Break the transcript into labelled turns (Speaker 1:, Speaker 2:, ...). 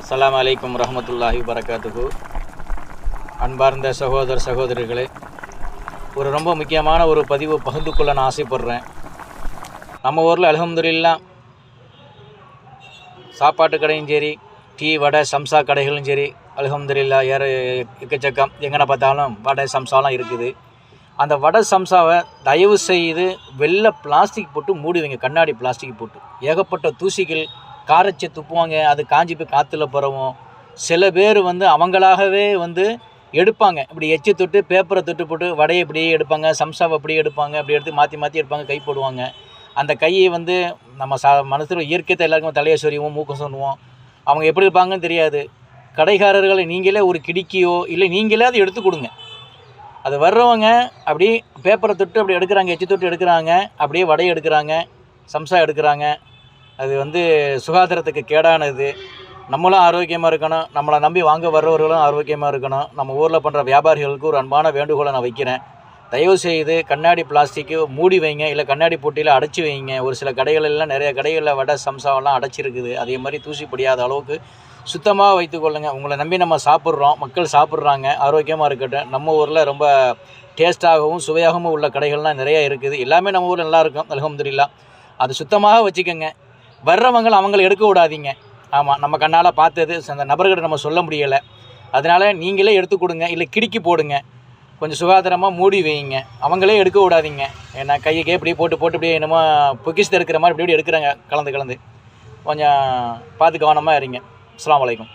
Speaker 1: அஸ்லாம் அலைக்கும் ரஹமத்துல்லாஹி வரகாத்துகு அன்பார்ந்த சகோதர சகோதரிகளே ஒரு ரொம்ப முக்கியமான ஒரு பதிவு பகிர்ந்து கொள்ள நான் ஆசைப்படுறேன். நம்ம ஊரில் அல்ஹம்துலில்லா சாப்பாட்டு கடையும் சரி டீ வடை சம்சா கடைகளும் சரி அலகம்துல்லா ஏற எக்கச்சக்கம் எங்கன பார்த்தாலும் வடை சம்சாலாம் இருக்குது. அந்த வடை சம்சாவை தயவு செய்து வெள்ளை பிளாஸ்டிக் போட்டு மூடி வைங்க கண்ணாடி பிளாஸ்டிக் போட்டு. ஏகப்பட்ட தூசிகள் காரச்சி துப்புவாங்க அது காஞ்சி போய் காற்றுல பரவும். சில பேர் வந்து அவங்களாகவே வந்து எடுப்பாங்க. இப்படி எச்சி தொட்டு பேப்பரை தொட்டு போட்டு வடையை இப்படியே எடுப்பாங்க சம்சாவை அப்படியே எடுப்பாங்க அப்படி எடுத்து மாற்றி மாற்றி எடுப்பாங்க கை போடுவாங்க. அந்த கையை வந்து நம்ம சா மனசில் இயற்கையத்தை எல்லாருக்கும் தலையை சொறிவோம் மூக்கம் சொல்லுவோம் அவங்க எப்படி இருப்பாங்கன்னு தெரியாது. கடைக்காரர்களை நீங்களே ஒரு கிடிக்கியோ இல்லை நீங்களே அதை எடுத்து கொடுங்க. அது வர்றவங்க அப்படி பேப்பரை தொட்டு அப்படி எடுக்கிறாங்க எச்சி தொட்டு எடுக்கிறாங்க அப்படியே வடையை எடுக்கிறாங்க சம்சா எடுக்கிறாங்க. அது வந்து சுகாதாரத்துக்கு கேடானது. நம்மளும் ஆரோக்கியமாக இருக்கணும். நம்மளை நம்பி வாங்க வர்றவர்களும் ஆரோக்கியமாக இருக்கணும். நம்ம ஊரில் பண்ணுற வியாபாரிகளுக்கு ஒரு அன்பான வேண்டுகோளை நான் வைக்கிறேன். தயவு செய்து கண்ணாடி பிளாஸ்டிக்கு மூடி வைங்க. இல்லை கண்ணாடி போட்டியில் அடைச்சி வைங்க. ஒரு சில கடைகளெல்லாம் நிறைய கடைகளில் வடை சம்சாவெல்லாம் அடைச்சிருக்குது. அதே மாதிரி தூசி படியாத அளவுக்கு சுத்தமாக வைத்துக்கொள்ளுங்க உங்களை நம்பி நம்ம சாப்பிட்றோம். மக்கள் சாப்பிட்றாங்க. ஆரோக்கியமாக இருக்கட்டும். நம்ம ஊரில் ரொம்ப டேஸ்ட்டாகவும் சுவையாகவும் உள்ள கடைகள்லாம் நிறைய இருக்குது. எல்லாமே நம்ம ஊரில் நல்லா இருக்கும். அல்ஹம்துலில்லாஹ் அது சுத்தமாக வச்சுக்கோங்க. வர்றவங்களை அவங்கள எடுக்க விடாதீங்க. ஆமாம் நம்ம கண்ணால் பார்த்தது அந்த நபர்கிட்ட நம்ம சொல்ல முடியலை. அதனால் நீங்களே எடுத்து கொடுங்க இல்லை கிடுக்கி போடுங்க. கொஞ்சம் சுகாதாரமாக மூடி வைங்க. அவங்களே எடுக்க விடாதீங்க. ஏன்னா கையக்கே இப்படியே போட்டு போட்டு இப்படியே என்னமோ பொக்கிஷத்தை எடுக்கிற மாதிரி இப்படி இப்படி எடுக்கிறாங்க. கலந்து கலந்து. கொஞ்சம் பார்த்து கவனமாக இருங்க. அஸ்லாம் வலைக்கம்